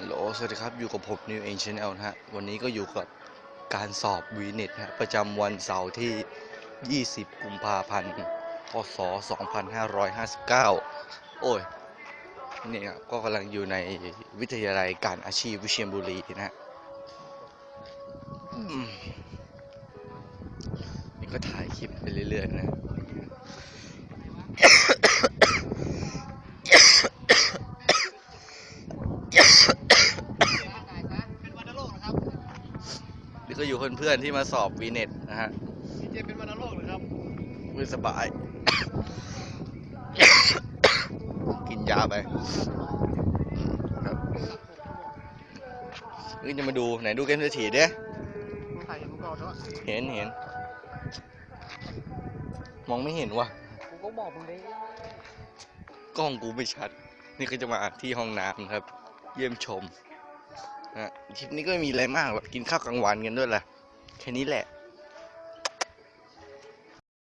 ฮัลโหล สวัสดีครับ อยู่กับผม New Age Channel นะฮะ วันนี้ก็อยู่กับการสอบวีเน็ตฮะ ประจำวันเสาร์ที่ 20 กุมภาพันธ์ พศ 2559 โอ้ย นี่ครับ ก็กำลังอยู่ในวิทยาลัยการอาชีพวิเชียรบุรีนะฮะนี่ก็ถ่ายคลิปไปเรื่อยๆนะ เป็นวันโรคนะครับ นี่ก็อยู่เพื่อนๆที่มาสอบวีเน็ตนะฮะดีเจเป็นวันโรคหรือครับไม่สบาย กินยาไปอืมครับนี่จะมาดูไหนดูเกมเศรษฐีเด้มึงถ่ายเห็นมึงก่อนเนาะเห็นเห็นมองไม่เห็นว่ะกูก็บอกมึงเลยกล้องกูไม่ชัด นี่ก็จะมาที่ห้องน้ำครับ เยี่ยมชม นะคลิปนี้ก็ไม่มีอะไรมากหรอกกินข้าวกลางวันกันด้วยแหละแค่นี้แหละ